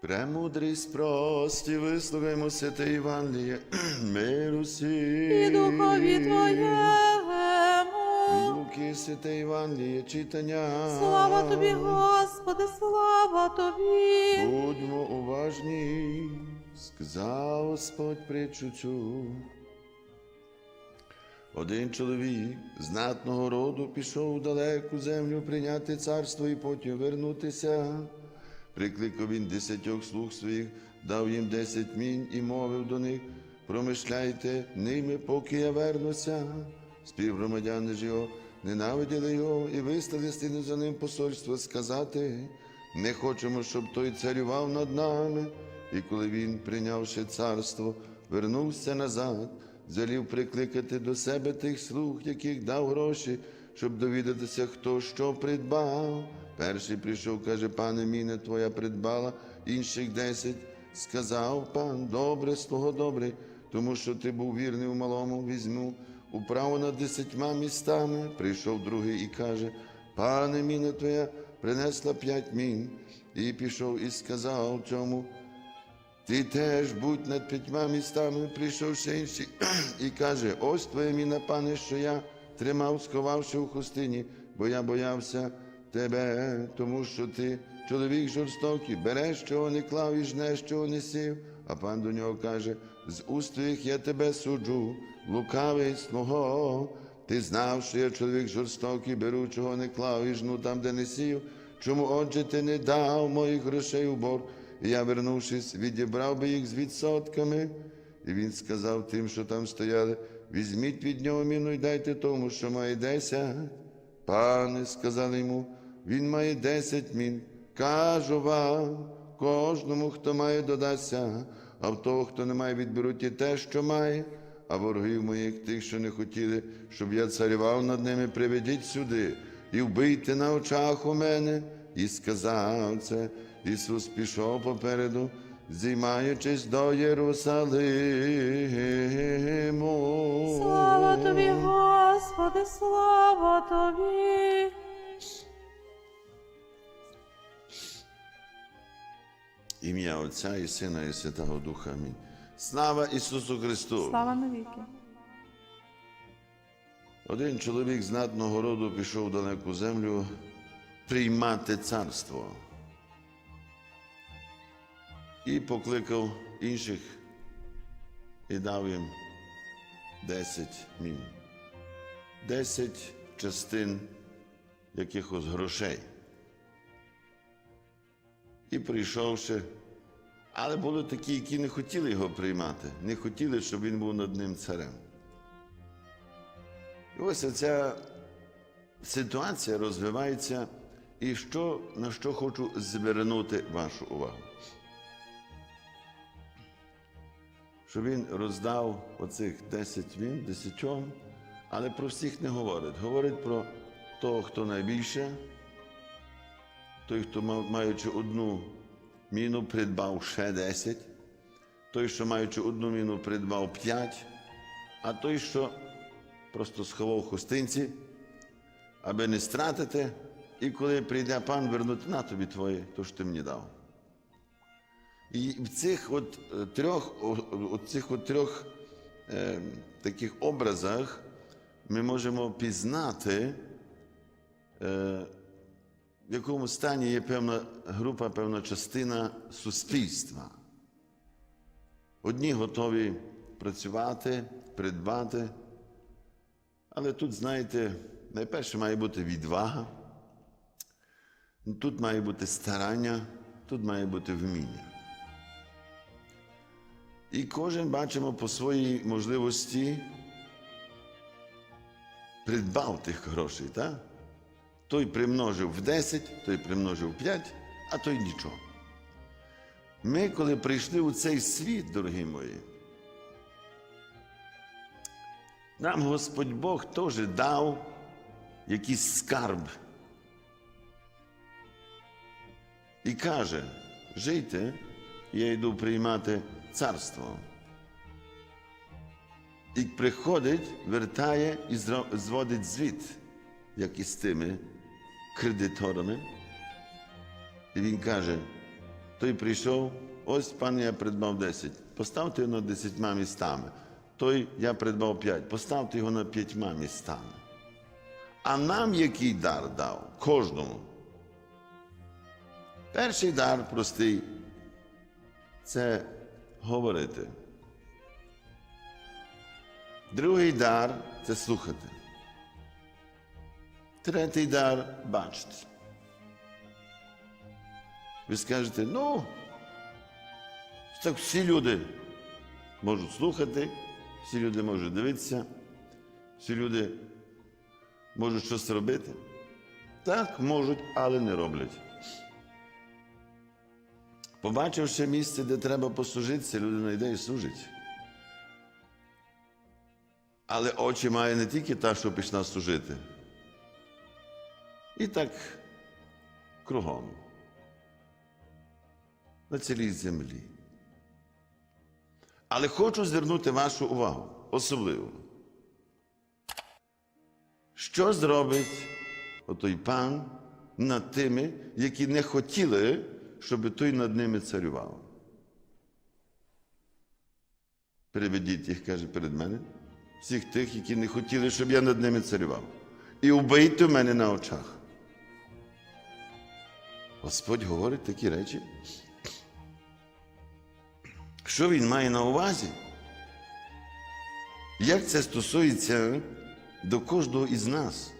Премудрість прості, вислухаймо святе Євангеліє, миру сі. і духові Твоєму. Луки святе Євангеліє, читання. Слава Тобі, Господи, слава Тобі. Будьмо уважні, сказав Господь притчу цю. Один чоловік знатного роду пішов у далеку землю прийняти царство і потім вернутися. Прикликав він десятьох слуг своїх, дав їм десять мінь і мовив до них, промишляйте ними, поки я вернуся. Співгромадяни ж його ненавиділи його і вистали стіну за ним посольство сказати, не хочемо, щоб той царював над нами. І коли він, прийнявши царство, вернувся назад, залів прикликати до себе тих слуг, яких дав гроші, щоб довідатися, хто що придбав. Перший прийшов, каже, пане міне твоя придбала, інших десять. Сказав пан, добре, слуго добре, тому що ти був вірний у малому, візьму управу над десятьма містами. Прийшов другий і каже, пане міне твоя принесла п'ять мін. І пішов і сказав цьому, ти теж будь над п'ятьма містами, прийшов ще інший і каже: ось твоє міна, пане, що я тримав, сховавши у хустині, бо я боявся тебе, тому що ти чоловік жорстокий, береш, чого не клав і жнеш, чого не сів. А пан до нього каже: з уст твоїх я тебе суджу, лукавий слуго. Ти знав, що я чоловік жорстокий, беру, чого не клав і жну там, де не сів. Чому, отже, ти не дав моїх грошей у борг? І я, вернувшись, відібрав би їх з відсотками. І він сказав тим, що там стояли, візьміть від нього міну і дайте тому, що має десять. Пане, сказали йому, він має десять мін. Кажу вам, кожному, хто має, додасться, а в того, хто не має, відберуть і те, що має. А ворогів моїх, тих, що не хотіли, щоб я царював над ними, приведіть сюди і вбийте на очах у мене. І сказав це. Ісус пішов попереду, зіймаючись до Єрусалиму. Слава Тобі, Господи, слава Тобі. Ім'я Отця і Сина, і Святого Духа. Амінь. Слава Ісусу Христу! Слава навіки. Один чоловік знатного роду пішов в далеку землю приймати царство. І покликав інших і дав їм десять мін, десять частин якихось грошей. І прийшовши, але були такі, які не хотіли його приймати, не хотіли, щоб він був над ним царем. І ось ця ситуація розвивається, і що, на що хочу звернути вашу увагу. Що він роздав оцих 10 він, десятьом, але про всіх не говорить. Говорить про того, хто найбільше, той, хто маючи одну міну, придбав ще 10, той, що маючи одну міну, придбав 5, а той, що просто сховав хустинці, аби не стратити, і коли прийде пан вернути на тобі твоє, то що ти мені дав. І в цих от е, трьох, о- о- цих от трьох е, таких образах ми можемо пізнати, е, в якому стані є певна група, певна частина суспільства. Одні готові працювати, придбати, але тут, знаєте, найперше має бути відвага, тут має бути старання, тут має бути вміння. І кожен бачимо по своїй можливості придбав тих грошей, так? Той примножив в 10, той примножив в 5, а той нічого. Ми, коли прийшли у цей світ, дорогі мої, нам Господь Бог теж дав якийсь скарб. І каже: жийте, я йду приймати царство. І приходить, вертає і зводить звіт, як і з тими кредиторами. І він каже: Той прийшов, ось пане, я придбав 10. Поставте його на 10 містами. Той я придбав 5. Поставте його на 5 містами. А нам який дар дав? Кожному. Перший дар простий це говорити. Другий дар це слухати. Третій дар бачити. Ви скажете, ну, так всі люди можуть слухати, всі люди можуть дивитися, всі люди можуть щось робити. Так, можуть, але не роблять. Побачивши місце, де треба послужитися, людина йде і служить. Але очі має не тільки та, що пішла служити. І так кругом. На цілій землі. Але хочу звернути вашу увагу особливо. Що зробить отой пан над тими, які не хотіли, щоб той над ними царював? Переведіть їх, каже, перед мене, всіх тих, які не хотіли, щоб я над ними царював. І убийте в мене на очах. Господь говорить такі речі. Що він має на увазі? Як це стосується до кожного із нас?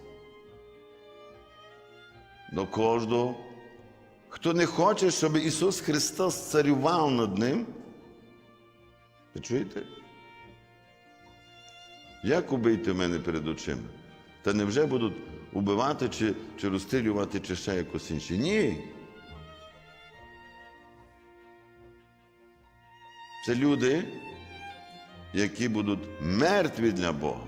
До кожного, хто не хоче, щоб Ісус Христос царював над ним? Ви чуєте? Як убийте мене перед очима? Та невже будуть убивати чи, чи розстрілювати, чи ще якось інше? Ні. Це люди, які будуть мертві для Бога.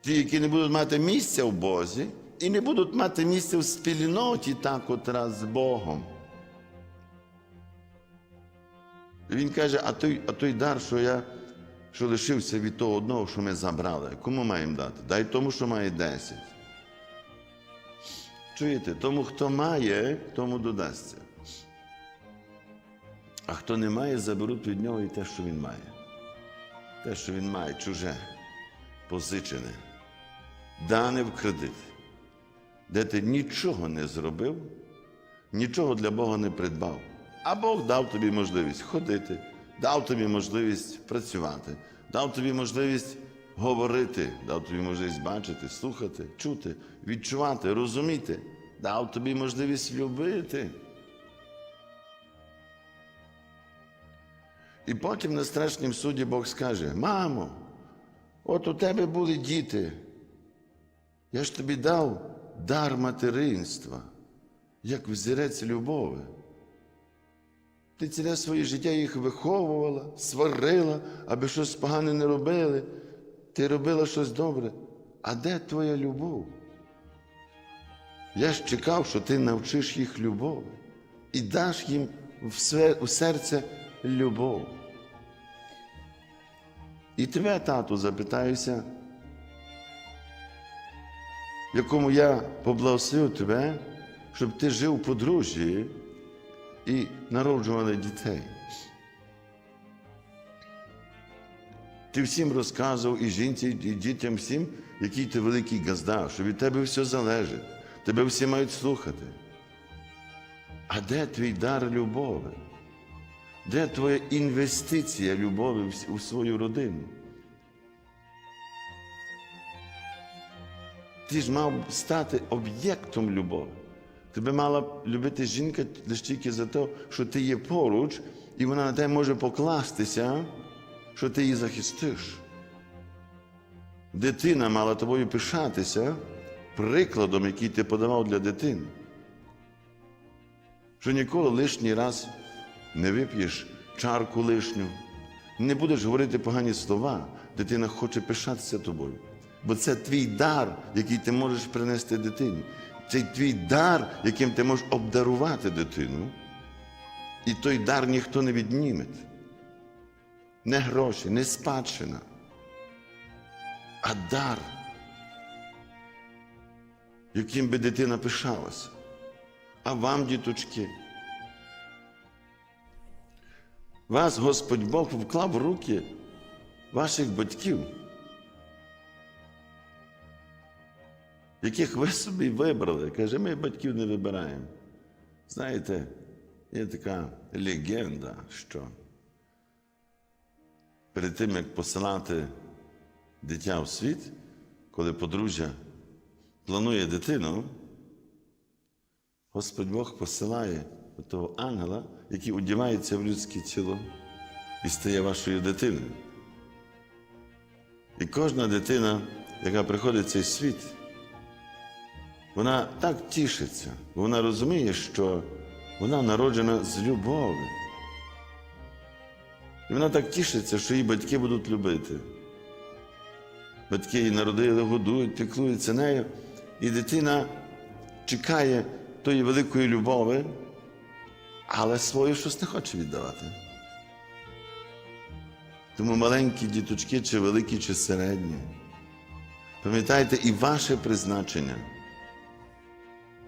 Ті, які не будуть мати місця в Бозі і не будуть мати місця в спільноті так от раз з Богом. Він каже, а той, а той дар, що я що лишився від того одного, що ми забрали, кому маємо дати? Дай тому, що має 10. Чуєте, тому, хто має, тому додасться. А хто не має, заберуть від нього і те, що він має. Те, що він має, чуже, позичене, дане в кредит, де ти нічого не зробив, нічого для Бога не придбав. А Бог дав тобі можливість ходити, дав тобі можливість працювати, дав тобі можливість говорити, дав тобі можливість бачити, слухати, чути, відчувати, розуміти, дав тобі можливість любити. І потім на страшнім суді Бог скаже: Мамо, от у тебе були діти. Я ж тобі дав дар материнства, як взірець любові. Ти ціле своє життя їх виховувала, сварила, аби щось погане не робили. Ти робила щось добре. А де твоя любов? Я ж чекав, що ти навчиш їх любові і даш їм у серце любов. І тебе, тату, запитаюся, якому я поблагословив тебе, щоб ти жив у подружжі і народжували дітей. Ти всім розказував і жінці, і дітям всім, який ти великий газда, що від тебе все залежить, тебе всі мають слухати. А де твій дар любові? Де твоя інвестиція любові у свою родину? Ти ж мав стати об'єктом любові. Тебе мала любити жінка лише тільки за те, що ти є поруч, і вона на тебе може покластися, що ти її захистиш. Дитина мала тобою пишатися прикладом, який ти подавав для дитини. Що ніколи лишній раз не вип'єш чарку лишню, не будеш говорити погані слова, дитина хоче пишатися тобою. Бо це твій дар, який ти можеш принести дитині. Це твій дар, яким ти можеш обдарувати дитину. І той дар ніхто не відніме. Не гроші, не спадщина, а дар, яким би дитина пишалася. А вам, діточки. Вас Господь Бог вклав в руки ваших батьків, яких ви собі вибрали. Каже, ми батьків не вибираємо. Знаєте, є така легенда, що перед тим, як посилати дитя в світ, коли подружжя планує дитину, Господь Бог посилає того ангела, який одягається в людське тіло і стає вашою дитиною. І кожна дитина, яка приходить в цей світ, вона так тішиться, бо вона розуміє, що вона народжена з любові. І вона так тішиться, що її батьки будуть любити. Батьки її народили, годують, піклуються нею, і дитина чекає тої великої любові, але свою щось не хоче віддавати. Тому маленькі діточки, чи великі, чи середні, пам'ятайте і ваше призначення.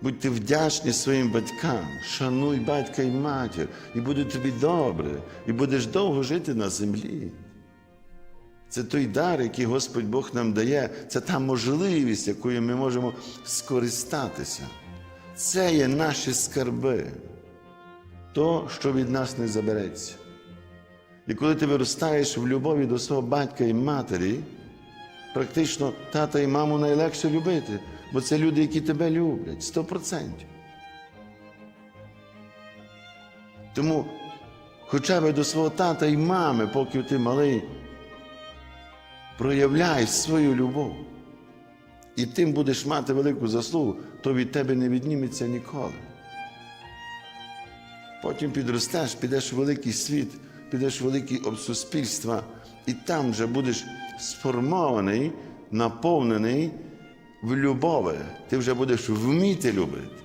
Будьте вдячні своїм батькам, шануй батька і матір, і буде тобі добре, і будеш довго жити на землі. Це той дар, який Господь Бог нам дає, це та можливість, якою ми можемо скористатися. Це є наші скарби, то, що від нас не забереться. І коли ти виростаєш в любові до свого батька і матері, практично тата і маму найлегше любити, бо це люди, які тебе люблять, сто процентів. Тому хоча б до свого тата і мами, поки ти малий, проявляй свою любов. І тим будеш мати велику заслугу, то від тебе не відніметься ніколи. Потім підростеш, підеш в великий світ, підеш в великі суспільства, і там вже будеш сформований, наповнений в любові. Ти вже будеш вміти любити.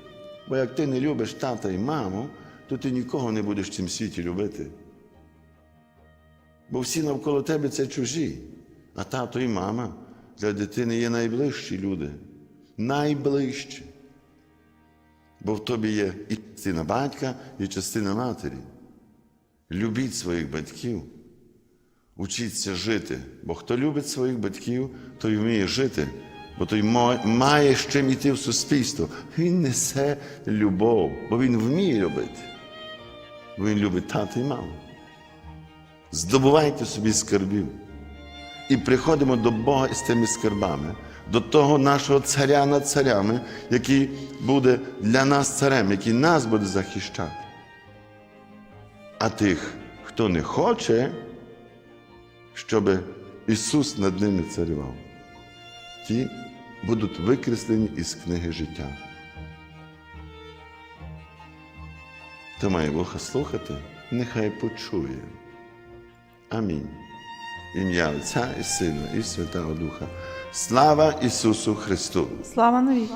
Бо як ти не любиш тата і маму, то ти нікого не будеш в цьому світі любити. Бо всі навколо тебе це чужі, а тато і мама для дитини є найближчі люди. Найближчі. Бо в тобі є і частина батька, і частина матері. Любіть своїх батьків, учіться жити. Бо хто любить своїх батьків, той вміє жити, бо той має з чим йти в суспільство. Він несе любов, бо він вміє любити. Бо він любить тата і маму. Здобувайте собі скарбів. І приходимо до Бога з тими скарбами, до того нашого царя над царями, який буде для нас царем, який нас буде захищати. А тих, хто не хоче, щоб Ісус над ними царював, ті будуть викреслені із книги життя. Хто має вуха слухати, нехай почує. Амінь. Ім'я Отця і Сина, і Святого Духа. Слава Ісусу Христу! Слава навіки.